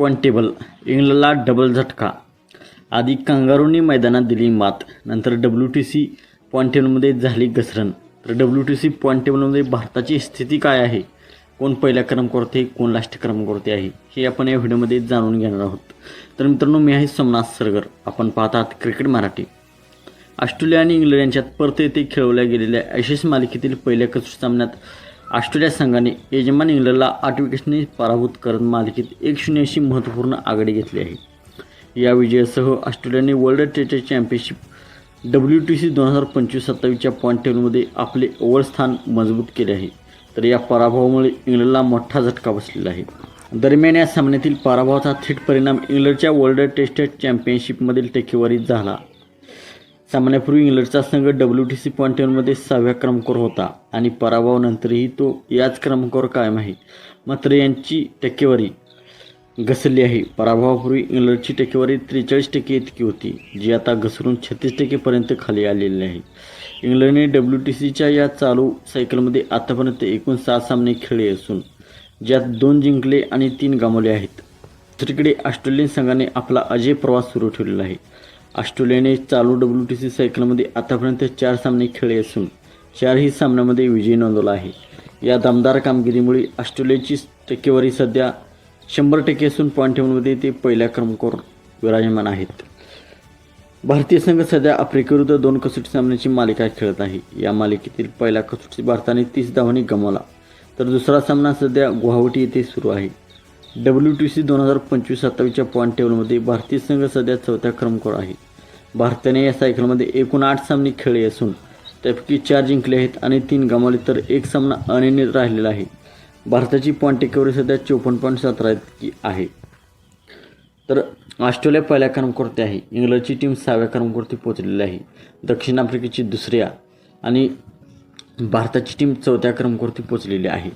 Point table इंग्लंडला double झटका. आधी कांगारूंनी मैदानात दिली मात. नंतर डब्ल्यू टी सी पॉईंट टेबलमध्ये झाली घसरण. तर डब्ल्यू टी सी पॉईंट टेबलमध्ये भारताची स्थिती काय आहे? कोण पहिल्या क्रमांकावरती आहे, कोण लास्ट क्रमांकावरती आहे? हे आपण या व्हिडिओमध्ये जाणून घेणार आहोत. तर मित्रांनो मी आहे सोमनाथ सरगर. आपण पाहतात क्रिकेट मराठी. ऑस्ट्रेलिया आणि इंग्लंड यांच्यात परत येथे खेळवल्या गेलेल्या ॲशेस मालिकेतील पहिल्या कसोटी सामन्यात ऑस्ट्रेलिया संघाने यजमान इंग्लंडला आठ विकेट्सने पराभूत करत मालिकेत एक शून्य अशी महत्त्वपूर्ण आघाडी घेतली आहे. या विजयासह ऑस्ट्रेलियाने world test championship W T C दोन हजार पंचवीस सत्तावीसच्या पॉईंट टेबलमध्ये आपले ओव्हर स्थान मजबूत केले आहे. तर या पराभवामुळे इंग्लंडला मोठा झटका बसलेला आहे. दरम्यान या सामन्यातील पराभवाचा थेट परिणाम इंग्लंडच्या वर्ल्ड टेस्ट चॅम्पियनशिपमधील टक्केवारीत झाला. सामन्यापूर्वी इंग्लंडचा संघ डब्ल्यू टी सी पॉईंट टेनमध्ये सहाव्या क्रमांकावर होता आणि पराभवानंतरही तो याच क्रमांकावर कायम आहे. मात्र यांची टक्केवारी घसरली आहे. पराभवापूर्वी इंग्लंडची टक्केवारी त्रेचाळीस टक्के इतकी होती जी आता घसरून छत्तीस टक्केपर्यंत खाली आलेली आहे. इंग्लंडने डब्ल्यू टी सीच्या या चालू सायकलमध्ये आतापर्यंत एकूण सहा सामने खेळले असून ज्यात दोन जिंकले आणि तीन गमावले आहेत. दुसरीकडे ऑस्ट्रेलियन संघाने आपला अजय प्रवास सुरू ठेवलेला आहे. ऑस्ट्रेलियाने चालू डब्ल्यू टी सी सायकलमध्ये आतापर्यंत चार सामने खेळले असून चारही सामन्यामध्ये विजय नोंदवला आहे. या दमदार कामगिरीमुळे ऑस्ट्रेलियाची टक्केवारी सध्या शंभर टक्के असून पॉईंट टेबलमध्ये ते पहिल्या क्रमांकावर विराजमान आहेत. भारतीय संघ सध्या आफ्रिकेविरुद्ध दोन कसोटी सामन्याची मालिका खेळत आहे. या मालिकेतील पहिला कसोटी भारताने तीस धावांनी गमावला. तर दुसरा सामना सध्या गुवाहाटी येथे सुरू आहे. डब्ल्यू टी सी दोन हजार पंचवीस सत्तावीसच्या पॉईंट टेबलमध्ये भारतीय संघ सध्या चौथ्या क्रमांकावर आहे. भारताने या सायकलमध्ये एकूण आठ सामने खेळले असून त्यापैकी चार जिंकले आहेत आणि तीन गमावले तर एक सामना अनिर्णित राहिलेला आहे. भारताची पॉईंट टेकवरी सध्या चोपन्न पॉईंट सतरा इतकी आहे. तर ऑस्ट्रेलिया पहिल्या क्रमांकावरती आहे. इंग्लंडची टीम सहाव्या क्रमांकावरती पोहोचलेली आहे. दक्षिण आफ्रिकेची दुसऱ्या आणि भारताची टीम चौथ्या क्रमांकावरती पोचलेली आहे.